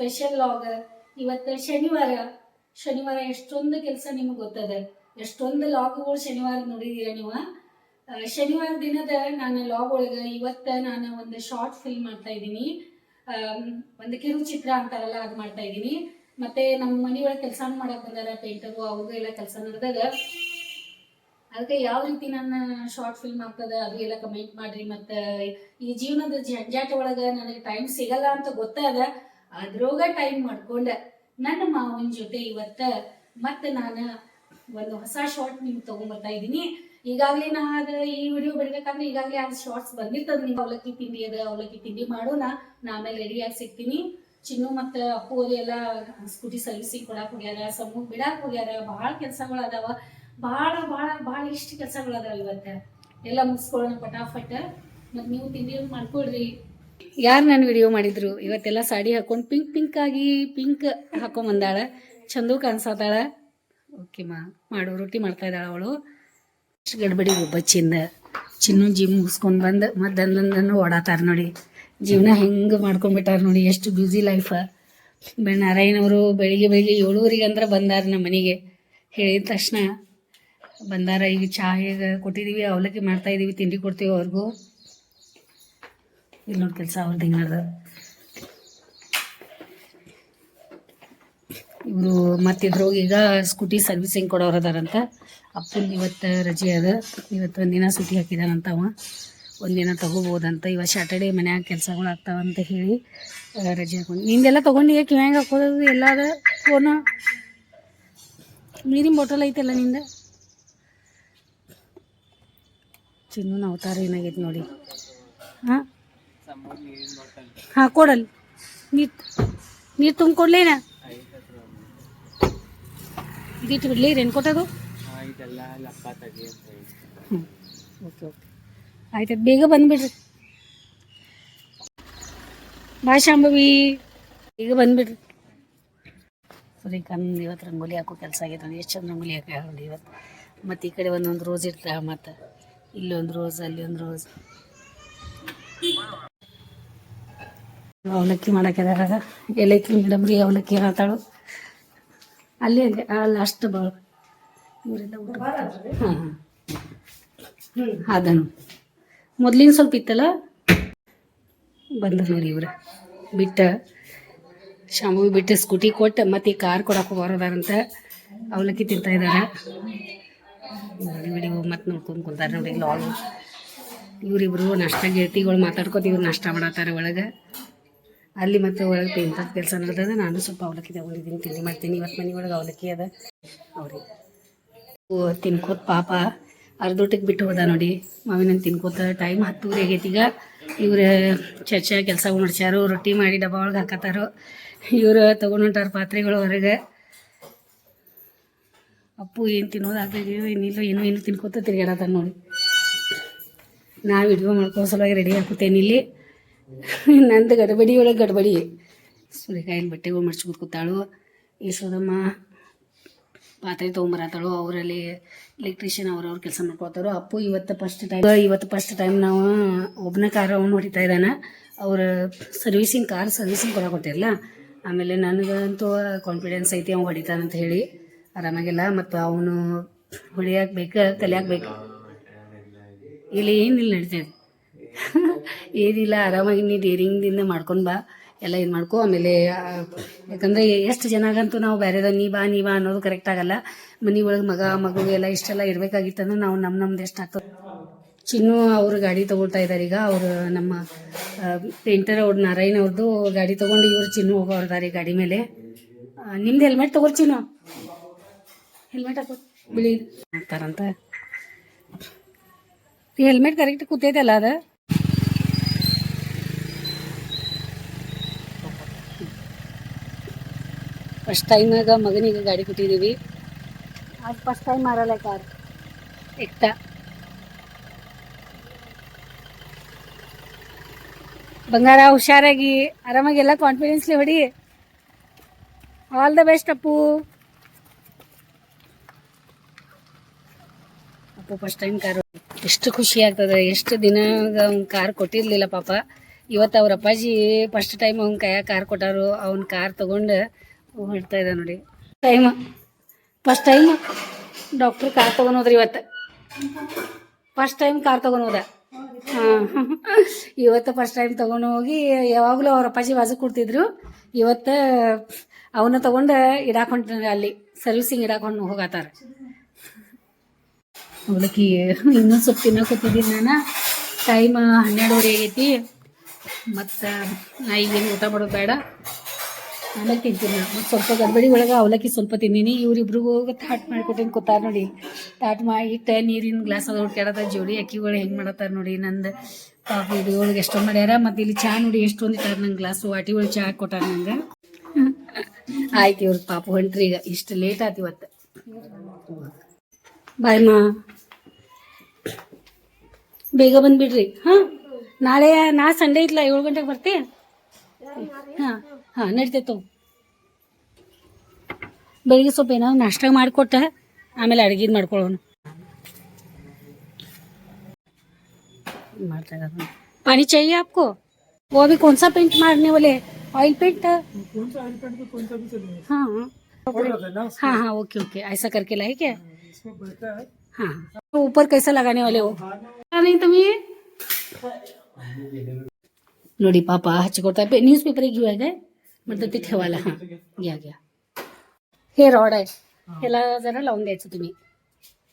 Special ಲಾಗ ಇವತ್ತು ಶನಿವಾರ. ಶನಿವಾರ ಎಷ್ಟೊಂದು ಕೆಲಸ ನಿಮ್ಗೆ ಗೊತ್ತದ. ಎಷ್ಟೊಂದು ಲಾಗ್ಗಳು ಶನಿವಾರ ನೋಡಿದೀರ ನೀವು? ಶನಿವಾರ ದಿನದ ನಾನು ಲಾಗ್ ಒಳಗೆ ಇವತ್ತ ನಾನು ಒಂದು ಶಾರ್ಟ್ ಫಿಲ್ಮ್ ಮಾಡ್ತಾ ಇದ್ದೀನಿ. ಒಂದು ಕಿರುಚಿತ್ರ ಅಂತಾರಲ್ಲ, ಅದು ಮಾಡ್ತಾ ಇದ್ದೀನಿ. ಮತ್ತೆ ನಮ್ಮ ಮನೆಯೊಳಗೆ ಕೆಲಸ ಮಾಡಕ್ ಬಂದಾರ ಪೇಂಟರು ಅವಾಗ ಎಲ್ಲ ಕೆಲಸ ನಡೆದಾಗ ಅದಕ್ಕೆ ಯಾವ ರೀತಿ ನನ್ನ ಶಾರ್ಟ್ ಫಿಲ್ಮ್ ಆಗ್ತದೆ, ಅದು ಎಲ್ಲ ಕಮೆಂಟ್ ಮಾಡ್ರಿ. ಮತ್ತೆ ಈ ಜೀವನದ ಜಂಜಾಟ ಒಳಗೆ ನನಗೆ ಟೈಮ್ ಸಿಗಲ್ಲ ಅಂತ ಗೊತ್ತಾದ. ಅದ್ರೊಳಗ ಟೈಮ್ ಮಾಡ್ಕೊಂಡ. ನನ್ನ ಮಾವನ ಜೊತೆ ಇವತ್ತ ಮತ್ತೆ ನಾನು ಒಂದು ಹೊಸ ಶಾರ್ಟ್ ನಿಮ್ಗೆ ತಗೊಂಡ್ಬರ್ತಾ ಇದ್ದೀನಿ. ಈಗಾಗಲೇ ನಾ ಅದ ಈ ವಿಡಿಯೋ ಬಿಡ್ಬೇಕಂದ್ರೆ ಈಗಾಗಲೇ ಅದು ಶಾರ್ಟ್ಸ್ ಬಂದಿರ್ತದೆ ನಿಮ್ಗೆ ಅವಲಕ್ಕಿ ತಿಂಡಿ ಅದ, ಅವಲಕ್ಕಿ ತಿಂಡಿ ಮಾಡೋಣ. ನಾ ಆಮೇಲೆ ರೆಡಿಯಾಗಿ ಸಿಗ್ತೀನಿ. ಚಿನ್ನು ಮತ್ತು ಅಪ್ಪು ಎಲ್ಲ ಸ್ಕೂಟಿ ಸರ್ವಿಸಿಂಗ್ ಕೊಡಕ್ಕೆ ಹೋಗ್ಯಾರ ಸಮೂಹ ಬಿಡಕ್ಕೆ ಹೋಗ್ಯಾರ. ಭಾಳ ಕೆಲಸಗಳು ಅದಾವ. ಭಾಳ ಭಾಳ ಭಾಳ ಇಷ್ಟು ಕೆಲಸಗಳು ಅದಾವ ಇವತ್ತು. ಎಲ್ಲ ಮುಗಿಸ್ಕೊಳ್ಳೋಣ ಪಟಾಫಟ್. ಮತ್ತು ನೀವು ತಿಂಡಿ ಮಾಡ್ಕೊಡ್ರಿ ಯಾರು ನಾನು ವಿಡಿಯೋ ಮಾಡಿದ್ರು? ಇವತ್ತೆಲ್ಲ ಸಾಡಿ ಹಾಕೊಂಡು ಪಿಂಕ್ ಪಿಂಕ್ ಆಗಿ ಪಿಂಕ್ ಹಾಕೊಂಬಂದಾಳ ಚಂದ ಕಾಣಿಸ್ತಾಳ. ಓಕೆ ಮಾ. ಮಾಡು ರೊಟ್ಟಿ ಮಾಡ್ತಾ ಇದ್ದಾಳ ಅವಳು. ಗಡ್ಬಡಿ ಒಬ್ಬಚ್ಚಿಂದ. ಚಿನ್ನು ಜಿಮ್ ಮುಗಿಸ್ಕೊಂಡು ಬಂದು ಮತ್ತೆ ಅಂದಂದನ್ನು ಓಡಾತಾರ ನೋಡಿ. ಜೀವನ ಹೆಂಗೆ ಮಾಡ್ಕೊಂಡ್ಬಿಟ್ಟಾರ ನೋಡಿ. ಎಷ್ಟು ಬ್ಯುಸಿ ಲೈಫ್ ನಾರಾಯಣವರು ಬೆಳಿಗ್ಗೆ ಬೆಳಿಗ್ಗೆ ಏಳುವರೆಗೆ ಅಂದ್ರೆ ಬಂದಾರ ನಮ್ಮ ಮನೆಗೆ. ಹೇಳಿದ ತಕ್ಷಣ ಬಂದಾರ, ಈಗ ಚಹಾ ಈಗ ಕೊಟ್ಟಿದ್ದೀವಿ ಅವಲಕ್ಕಿ ಮಾಡ್ತಾ ಇದೀವಿ, ತಿಂಡಿ ಕೊಡ್ತೀವಿ ಅವ್ರಿಗೂ. ಇಲ್ಲಿ ನೋಡಿ ಕೆಲಸ ಅವ್ರದ್ದು ಹಿಂಗೆ ನಡೆದ ಇವರು ಮತ್ತಿದ್ರು ಈಗ ಸ್ಕೂಟಿ ಸರ್ವಿಸಿಂಗ್ ಕೊಡೋರು ಅದಾರಂತ. ಅಪ್ಪನ ಇವತ್ತು ರಜೆ ಅದ. ಇವತ್ತು ಒಂದಿನ ಸೂಟಿ ಹಾಕಿದಾನಂತ ಅವ. ಒಂದಿನ ತಗೋಬೋದಂತ. ಇವತ್ತು ಸ್ಯಾಟರ್ಡೇ ಮನ್ಯಾಗ ಕೆಲಸಗಳು ಆಗ್ತಾವಂತ ಹೇಳಿ ರಜೆ ಹಾಕೊಂಡು ನಿಂದೆಲ್ಲ ತೊಗೊಂಡು ಈಗ ಕಿವ್ಯಾಂಗ ಹಾಕೋದು ಎಲ್ಲ ಅದ ಫೋನ ನೀರಿನ ಬಾಟಲ್ ಐತೆಲ್ಲ ನಿಂದ? ಚಿನ್ನ ಅವತಾರ ಏನಾಗೈತೆ ನೋಡಿ. ಹಾಂ? ಹಾಂ, ಕೊಡಲ್. ನೀರು ನೀರು ತುಂಬಿಕೊಡ್ಲೇನ ಇದಿಟ್ಟು ಬಿಡಲಿ ರೇನ್ ಕೊಟ್ಟದು? Okay okay. ಆಯ್ತು ಬೇಗ ಬಂದುಬಿಡ್ರಿ. ಬಾ ಶಾಂಭವಿ, ಬೇಗ ಬಂದುಬಿಡ್ರಿ. ಸೂರ್ಯಕಾಂತ್ ಇವತ್ತು ರಂಗೋಲಿ ಹಾಕೋ ಕೆಲಸ ಆಗೈತೆ ಎಷ್ಟು ಚಂದ ರಂಗೋಲಿ ಹಾಕಿ ಇವತ್ತು ಮತ್ತು ಈ ಕಡೆ ಒಂದೊಂದು ರೋಸ್ ಇರ್ತಾವೆ ಮತ್ತು. ಇಲ್ಲೊಂದು ರೋಸ್ ಅಲ್ಲಿ ಒಂದು ರೋಸ್ ಅವಲಕ್ಕಿ ಮಾಡಾಕಿದಾರ ಏಲಕ್ಕಿ ಮೇಡಮ್ ರೀ ಅವಲಕ್ಕಿ ಹೇಳ್ತಾಳು ಅಲ್ಲಿ ಅಲ್ಲಿ ಲಾಸ್ಟ್ ಬಾಳ ಇವರೆಲ್ಲ ಊಟ. ಹಾಂ ಅದನ್ನು. ಮೊದ್ಲಿನ ಸ್ವಲ್ಪ ಇತ್ತಲ್ಲ? ಬಂದ್ರು ನೋಡಿ ಇವ್ರು. ಬಿಟ್ಟ ಶಾಮು ಬಿಟ್ಟು ಸ್ಕೂಟಿ ಕೊಟ್ಟು, ಮತ್ತೆ ಕಾರ್ ಕೊಡಕ್ಕೆ ಬರೋದಾರಂತ ಅವಲಕ್ಕಿ ತಿಂತಾ ಇದ್ದಾರೆ ಮತ್ತೆ ನೋಡ್ಕೊಂಡು ಕುಂತಾರೆ ನೋಡಿ ಲಾಗ್ ಇವರಿಬ್ರು ನಾಷ್ಟ ಗೆಳತಿಗಳು ಮಾತಾಡ್ಕೊತ ಇವ್ರು ನಷ್ಟ ಮಾಡತ್ತಾರೆ ಒಳಗೆ. ಅಲ್ಲಿ ಮತ್ತೆ ಒಳಗೆ ಪೇಂಟರ್ ಕೆಲಸ ನಡೆದ ನಾನು ಸ್ವಲ್ಪ ಅವಲಕ್ಕಿ ತಗೊಂಡಿದ್ದೀನಿ, ತಿಂಡಿ ಮಾಡ್ತೀನಿ. ಇವತ್ತು ಮನೆ ಒಳಗೆ ಅವಲಕ್ಕಿ ಅದ. ಅವ್ರಿಗೆ ತಿನ್ಕೋತ ಪಾಪ. ಅರ್ಧೋಟಕ್ಕೆ ಬಿಟ್ಟು ಹೋದ ನೋಡಿ. ಮಾವಿನ ತಿನ್ಕೋತ ಟೈಮ್ ಹತ್ತೂವರೆ ಆಗೈತಿ. ಈಗ ಇವ್ರು ಚರ್ಚೆ ಕೆಲಸ ಮಾಡ್ಸ್ಯಾರು ರೊಟ್ಟಿ ಮಾಡಿ ಡಬ್ಬ ಒಳಗೆ ಹಾಕತ್ತಾರೋ. ಇವರು ತೊಗೊಂಡು ಹೊಂಟಾರ ಪಾತ್ರೆಗಳು ಹೊರಗೆ. ಅಪ್ಪು, ಏನು ತಿನ್ನೋದಾಗ್ತಿದೆಯೋ ಏನಿಲ್ಲ ಏನೋ ಏನೋ ತಿನ್ಕೋತ ತಿರ್ಗಾಡತ್ತಾರ ನೋಡಿ. ನಾ ವಿಡಿಯೋ ಮಾಡ್ಕೋ ಸಲುವಾಗಿ ರೆಡಿ ಹಾಕುತ್ತೇನೆ ಇಲ್ಲಿ. ನಂದು ಗಡಬಡಿ ಒಳಗೆ ಗಡಬಡಿ. ಸೂರ್ಯಕಾಯಿನ ಬಟ್ಟೆ ಮಡ್ಸ್ಕೊತ ಕೂತಾಳು. ಯಶೋದಮ್ಮ ಪಾತ್ರೆ ತೊಗೊಂಬರತ್ತಾಳು. ಅವರಲ್ಲಿ ಎಲೆಕ್ಟ್ರಿಷಿಯನ್ ಅವ್ರವ್ರ ಕೆಲಸ ಮಾಡ್ಕೊತಾರೋ ಅಪ್ಪು ಇವತ್ತು ಫಸ್ಟ್ ಟೈಮ್ ಇವತ್ತು ಫಸ್ಟ್ ಟೈಮ್ ನಾವು ಒಬ್ಬನ ಕಾರ್ ಅವ್ನು ಹೊಡಿತಾ ಇದ್ದಾನೆ. ಅವ್ರ ಸರ್ವಿಸಿಂಗ್ ಕಾರ್ ಸರ್ವಿಸಿಂಗ್ ಕೊಡ ಕೊಟ್ಟಿರಲ್ಲ ಆಮೇಲೆ ನನಗಂತೂ ಕಾನ್ಫಿಡೆನ್ಸ್ ಐತಿ ಅವ್ನು ಹೊಡಿತಾನಂತ ಹೇಳಿ. ಆರಾಮಾಗಿಲ್ಲ. ಮತ್ತು ಅವನು ಹೊಡಿಯಕ್ಕೆ ಬೇಕು ಕಲಿಯಕ್ಕೆ ಬೇಕು. ಇಲ್ಲಿ ಏನಿಲ್ಲ ನಡೀತೈತೆ ಏನಿಲ್ಲ ಆರಾಮಾಗಿ ನೀ ಡೇರಿಂಗ್ದಿಂದ ಮಾಡ್ಕೊಂಡು ಬಾ. ಎಲ್ಲ ಇದು ಮಾಡ್ಕೊ. ಆಮೇಲೆ ಯಾಕಂದ್ರೆ ಎಷ್ಟು ಜನಗಂತೂ ನಾವು ಬೇರೆದ ನೀ ಬಾ ನೀ ಬಾ ಅನ್ನೋದು ಕರೆಕ್ಟ್ ಆಗಲ್ಲ. ಮನೆ ಒಳಗೆ ಮಗ ಮಗು ಎಲ್ಲ ಇಷ್ಟೆಲ್ಲ ಇರಬೇಕಾಗಿತ್ತಂದ್ರೆ ನಾವು ನಮ್ಮ ನಮ್ದು ಎಷ್ಟು ಆಗ್ತದೆ. ಚಿನ್ನು ಅವರು ಗಾಡಿ ತಗೊಳ್ತಾ ಇದ್ದಾರೆ ಈಗ. ಅವರು ನಮ್ಮ ಪೇಂಟರ್ ಅವ್ರು ನಾರಾಯಣ ಅವ್ರದ್ದು ಗಾಡಿ ತಗೊಂಡು ಇವ್ರು ಚಿನ್ನು ಹೋಗೋರ್ದಾರೆ ಗಾಡಿ ಮೇಲೆ. ನಿಮ್ದು ಹೆಲ್ಮೆಟ್ ತಗೋರ್ ಚಿನ್ನು. ಹೆಲ್ಮೆಟ್ ಹಾಕೋ. ಬಿಳಿ. ಮಾಡ್ತಾರಂತ. ಹೆಲ್ಮೆಟ್ ಕರೆಕ್ಟ್ ಕೂತೈತಲ್ಲ ಅದ? ಫಸ್ಟ್ ಟೈಮಾಗ ಮಗನಿಗೆ ಗಾಡಿ ಕೊಟ್ಟಿದ್ದೀವಿ. ಅದು ಫಸ್ಟ್ ಟೈಮ್ ಮಾಡಲ್ಲ ಕಾರ್ ಇಟ್ಟ ಬಂಗಾರ ಹುಷಾರಾಗಿ ಆರಾಮಾಗಿ ಎಲ್ಲ ಕಾನ್ಫಿಡೆನ್ಸ್ಲಿ ಹೊಡಿ. All the best Appu. Appu first time car ಎಷ್ಟು ಖುಷಿ ಆಗ್ತದೆ. ಎಷ್ಟು ದಿನ ಕಾರ್ ಕೊಟ್ಟಿರಲಿಲ್ಲ ಪಾಪ. ಇವತ್ತು ಅವ್ರ ಅಪ್ಪಾಜಿ ಫಸ್ಟ್ ಟೈಮ್ ಅವ್ನ ಕೈಯಾಗ ಕಾರ್ ಕೊಟ್ಟಾರು. ಅವ್ನ ಕಾರ್ ತೊಗೊಂಡು ಹೊರಡ್ತಾ ಇದೆ ನೋಡಿ. Time. First time doctor car ತೊಗೊಂಡು ಹೋದ್ರಿ ಇವತ್ತು. ಫಸ್ಟ್ ಟೈಮ್ ಕಾರ್ ತೊಗೊಂಡು ಹೋದ. ಹಾಂ. ಇವತ್ತು ಫಸ್ಟ್ ಟೈಮ್ ತಗೊಂಡು ಹೋಗಿ ಯಾವಾಗಲೂ ಅವ್ರ ಅಪ್ಪಾಜಿ ಬಾಜು ಕೊಡ್ತಿದ್ರು. ಇವತ್ತು ಅವನ್ನ ತೊಗೊಂಡು ಇಡಾಕೊಂಡ್ರಿ ಅಲ್ಲಿ. ಸರ್ವಿಸಿಂಗ್ ಇಡಾಕೊಂಡು ಹೋಗತ್ತಾರ ಅವಳಕಿ ಇನ್ನೂ ಸ್ವಲ್ಪ ತಿನ್ನಕೋತಿದ್ದೀನಿ ನಾನು. ಟೈಮ್ ಹನ್ನೆರಡುವರೆ ಆಗೈತಿ. ಮತ್ತು ನಾ ಈಗೇನು ಊಟ ಮಾಡೋದು ಬೇಡ. ಆಮೇಲೆ ತಿಂತೀನಿ ಮತ್ತು ಸ್ವಲ್ಪ ಗಡ್ಬಡಿ ಒಳಗೆ ಅವಲಕ್ಕಿ ಸ್ವಲ್ಪ ತಿಂದೀನಿ. ಹೋಗಿ ತಾಟ್ ಮಾಡಿಕೊಟ್ಟಿನಿ. ಕೂತಾರ ನೋಡಿ. ತಾಟ್ ಮಾಡಿ ಇಟ್ಟು ನೀರಿನ ಗ್ಲಾಸ್ ಅದು ಹುಡ್ಕ್ಯಾಡದ. ಜೋಡಿ ಅಕ್ಕಿಗಳು ಹೆಂಗೆ ಮಾಡತ್ತಾರ ನೋಡಿ. ನಂದು ಪಾಪ ಇದು ಒಳಗೆ ಎಷ್ಟೊಂದು ಮಾಡ್ಯಾರ. ಮತ್ತು ಇಲ್ಲಿ ಚಹಾ ನೋಡಿ ಎಷ್ಟೊಂದು ಇಟ್ಟಾರ ನಂಗೆ ಗ್ಲಾಸು. ವಾಟಿ ಒಳಗೆ ಚಹಾ ಕೊಟ್ಟಾರ ನಂಗೆ. ಆಯ್ತು ಇವ್ರ ಪಾಪ ಹೊಂಟ್ರಿ ಈಗ. ಇಷ್ಟು ಲೇಟ್ ಆಯ್ತು ಇವತ್ತು. ಬಾಯ್ ಮಾ ಬೇಗ ಬಂದ್ಬಿಡ್ರಿ. ಹಾಂ? ನಾಳೆ, ನಾ ಸಂಡೇ ಇಲ್ಲ ಏಳು ಗಂಟೆಗೆ ಬರ್ತಿ? ಹಾಂ. ಹಾಂ ನಡಿತೈತೆ ಬೆಳಿಗ್ಗೆ ಸ್ವಲ್ಪ ಏನಾದ್ರು ನಾಷ್ಟ ಮಾಡಿಕೊಟ್ಟ ಆಮೇಲೆ ಅಡುಗೆ ಮಾಡ್ಕೊಳ್ಳೋಣ ಮಾಡ್ತಾ ಇದ್ದಾರೆ पानी चाहिए आपको वो अभी कौन सा पेंट मारने वाले ऑयल पेंट हाँ हाँ हाँ ओके ओके ऐसा करके लाए क्या हाँ तो ऊपर कैसा लगाने वाले हो नहीं तुम ये ನೋಡಿ ಪಾಪ ಹಚ್ಚಿಕೊಡ್ತಾ न्यूज पेपर घेऊ आहे काय म्हटलं ते ठेवायला हां घ्या घ्या हे रॉड आहे ह्याला जरा लावून द्यायचं तुम्ही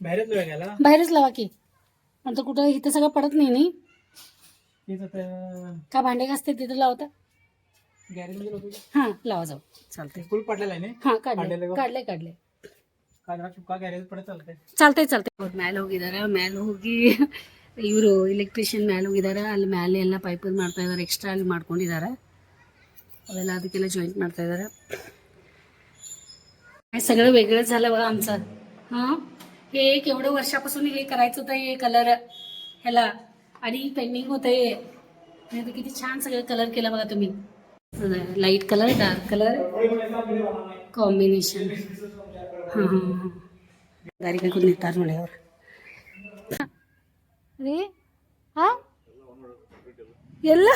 बाहेरच वेळ गेला बाहेरच लावा की नंतर कुठं इथं सगळं पडत नाही नाही तेच आता का भांडे घासते तिथं लावता गॅरेज मध्ये होतो हां लावा जाऊ चालतंय फुल पडलेला आहे ना ಹಾಂ ಕಾಡ್ಲೆ ಕಾಡ್ಲೆ ಲಗೋ? ಕಾಡ್ಲೆ ಕಾಡ್ಲೆ का जरा चुका गॅरेज पडत चालतंय ಚಾಲ್ತೈ ಚಾಲ್ತೈ ಅವ್ರು ಮ್ಯಾಲೆ ಹೋಗಿದ್ದಾರೆ ಮ್ಯಾಲೆ ಹೋಗಿ ಇವರು ಎಲೆಕ್ಟ್ರಿಷಿಯನ್ ಮ್ಯಾಲೆ ಹೋಗಿದ್ದಾರೆ ಅಲ್ಲಿ ಮ್ಯಾಲೆ ಎಲ್ಲ ಪೈಪ್ ಮಾಡ್ತಾ ಇದ್ದಾರೆ ಎಕ್ಸ್ಟ್ರಾ ಅಲ್ಲಿ ಮಾಡ್ಕೊಂಡಿದ್ದಾರೆ अवेला ಅದಕ್ಕೆಲ್ಲ जॉईंट ಮಾಡ್ತಾ ಇದ್ದಾರೆ हे सगळं वेगळंच झालं बघा आमचं हां हे एक एवढं वर्षापासून हे करायचं होतं हे कलर ह्याला आणि पेंडिंग होतं हे नाही तर किती छान सगळं कलर केला बघा तुम्ही light colour dark colour combination हां हां हां गाडी काय करून येतात म्हण्यावर ರೀ ಹಾ ಎಲ್ಲ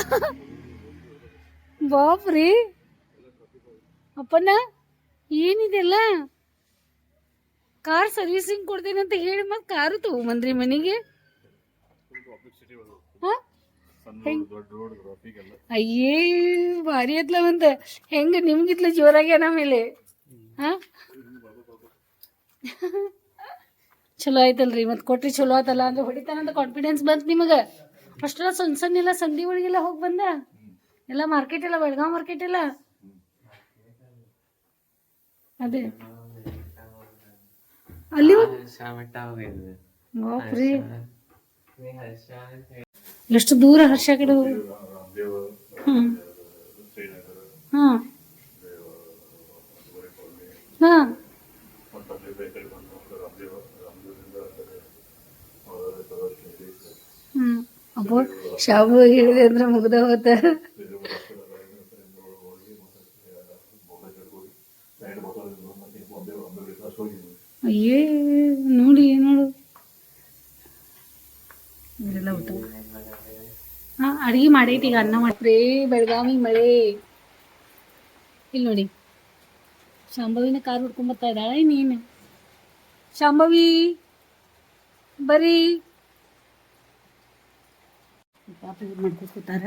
ಅಪ್ಪನ ಅಪ್ಪಣ್ಣ ಏನಿದೆಲ್ಲ? ಕಾರ್ ಸರ್ವಿಸಿಂಗ್ ಕೊಡ್ತೇನೆ ಅಂತ ಹೇಳಿ ಮತ್ತೆ ಕಾರು ತಗೊಂಬಂದ್ರಿ ಮನೆಗೆ? ಅಯ್ಯೇ ಭಾರಿ ಐತ್ಲ ಮಂತ. ಹೆಂಗ ನಿಮ್ಗಿತ್ಲ ಜೋರಾಗ್ಯಾನ ಆಮೇಲೆ? ಹಾ? ಚಲೋ ಆಯ್ತಲ್ರಿ ಮತ್ತೆ ಕೊಟ್ರಿ ಚಲೋ ಆತಲ್ಲ ಅಂದ್ರೆ ಹೊಡಿತಾನಂತ ಕಾನ್ಫಿಡೆನ್ಸ್ ಬಂತು ನಿಮಗೆ. ಅಷ್ಟೆಲ್ಲ ಸಣ್ಣ ಸಣ್ಣ ಎಲ್ಲ ಸಂಧಿ ಒಳಗೆಲ್ಲ ಹೋಗಿ ಬಂದ? ಎಲ್ಲ ಮಾರ್ಕೆಟ್ ಎಲ್ಲ ಬೆಳಗಾವ್ ಮಾರ್ಕೆಟ್ ಎಲ್ಲ ಅದೇ ಅಲ್ಲಿ ಬಾಪ್ರಿ ಎಷ್ಟು ದೂರ ಹರ್ಷ ಕಡೆ ಹೋಗಿ ಹ್ಮ್ ಹಾಂ ಹಾಂ ಹ್ಮ್ ಅಬ್ಬೋ ಶಾಬು ಹೇಳಿದೆ ಅಂದ್ರೆ ಮುಗ್ದ ಹೋತ ಅಯ್ಯೇ ನೋಡಿ ನೋಡು. ಇದೆಲ್ಲ ಊಟ ಹಾಂ ಅಡುಗೆ ಮಾಡೈತಿ ಈಗ ಅನ್ನ ಮಾಡ್ರಿ ಬೆಳಗಾವಿ ಮಳೆ. ಇಲ್ಲಿ ನೋಡಿ. ಶಾಂಭವಿನ ಕಾರ್ ಹುಡ್ಕೊಂಬರ್ತಾ ಇದ್ದಾಳೆ ನೀನು ಶಾಂಭವಿ ಬರೀ ಪಾಪ ಮಾಡ್ಕೊತಾರ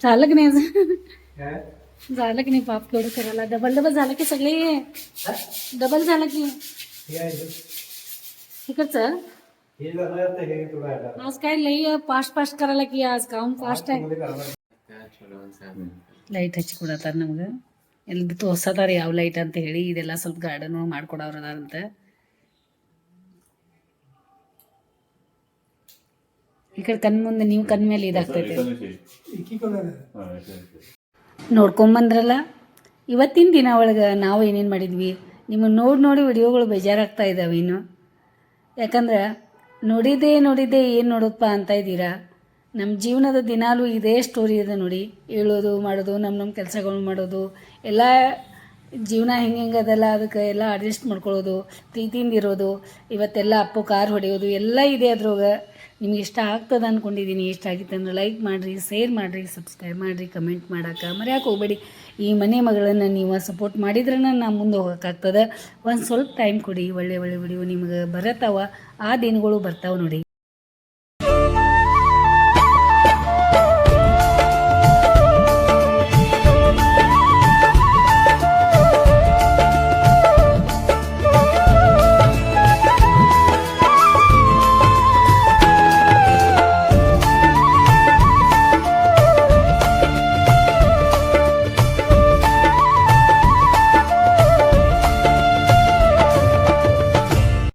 ಚಾಲಕನೇ झालं की नाही झालं की नाही पाप केवढं करायला डबल डबल झालं की सगळे डबल झालं की इकडचं हे झालं हे तुला आज काय लई फास्ट फास्ट करायला की आज काम फास्ट आहे ಲೈಟ್ ಹಚ್ಚಿ ಕೊಡತ್ತಾರ ನಮ್ಗೆ ಎಲ್ಲಿ ತೋರ್ಸತಾರ ಯಾವ ಲೈಟ್ ಅಂತ ಹೇಳಿ ಇದೆಲ್ಲ ಸ್ವಲ್ಪ ಗಾರ್ಡನ್ ಮಾಡ್ಕೊಡವ್ರ ಅದಾರಂತ ಈ ಕಡೆ ಕಣ್ ಮುಂದೆ ನೀವು ಕಣ್ ಮೇಲೆ ಇದಾಗ್ತೈತೆ ನೋಡ್ಕೊಂಬಂದ್ರಲ್ಲ? ಇವತ್ತಿನ ದಿನ ಒಳಗೆ ನಾವು ಏನೇನು ಮಾಡಿದ್ವಿ? ನಿಮ್ಮನ್ನು ನೋಡಿ ನೋಡಿ ವಿಡಿಯೋಗಳು ಬೇಜಾರಾಗ್ತಾ ಇದ್ದಾವೆ ಇನ್ನು. ಯಾಕಂದ್ರೆ ನೋಡಿದೆ ನೋಡಿದೆ ಏನು ನೋಡೋದಪ್ಪ ಅಂತ ಇದ್ದೀರಾ? ನಮ್ಮ ಜೀವನದ ದಿನಾಲೂ ಇದೇ ಸ್ಟೋರಿ ಇದೆ ನೋಡಿ. ಹೇಳೋದು, ಮಾಡೋದು ನಮ್ಮ ನಮ್ಮ ಕೆಲಸಗಳು ಮಾಡೋದು, ಎಲ್ಲ ಜೀವನ ಹೆಂಗೆ ಹೆಂಗೆ ಅದಲ್ಲ ಅದಕ್ಕೆ ಎಲ್ಲ ಅಡ್ಜಸ್ಟ್ ಮಾಡ್ಕೊಳ್ಳೋದು, ಪ್ರೀತಿಯಿಂದ ಇರೋದು, ಇವತ್ತೆಲ್ಲ ಅಪ್ಪು ಕಾರ್ ಹೊಡೆಯೋದು, ಎಲ್ಲ ಇದೆ ಅದ್ರೊಳಗೆ. ನಿಮ್ಗೆ ಇಷ್ಟ ಆಗ್ತದೆ ಅಂದ್ಕೊಂಡಿದ್ದೀನಿ ಇಷ್ಟ ಆಗಿತ್ತು ಅಂದರೆ ಲೈಕ್ ಮಾಡಿರಿ ಶೇರ್ ಮಾಡಿರಿ ಸಬ್ಸ್ಕ್ರೈಬ್ ಮಾಡಿರಿ ಕಮೆಂಟ್ ಮಾಡೋಕೆ ಮರ್ಯಾಕೆ ಹೋಗ್ಬೇಡಿ. ಈ ಮನೆ ಮಗಳನ್ನು ನೀವು ಸಪೋರ್ಟ್ ಮಾಡಿದ್ರೆ ನಾನು ಮುಂದೆ ಹೋಗೋಕ್ಕಾಗ್ತದೆ. ಒಂದು ಸ್ವಲ್ಪ ಟೈಮ್ ಕೊಡಿ, ಒಳ್ಳೆ ಒಳ್ಳೆ ವಿಡಿಯೋ ನಿಮಗೆ ಬರತ್ತಾವ ಆ ದಿನಗಳು ಬರ್ತಾವೆ ನೋಡಿ.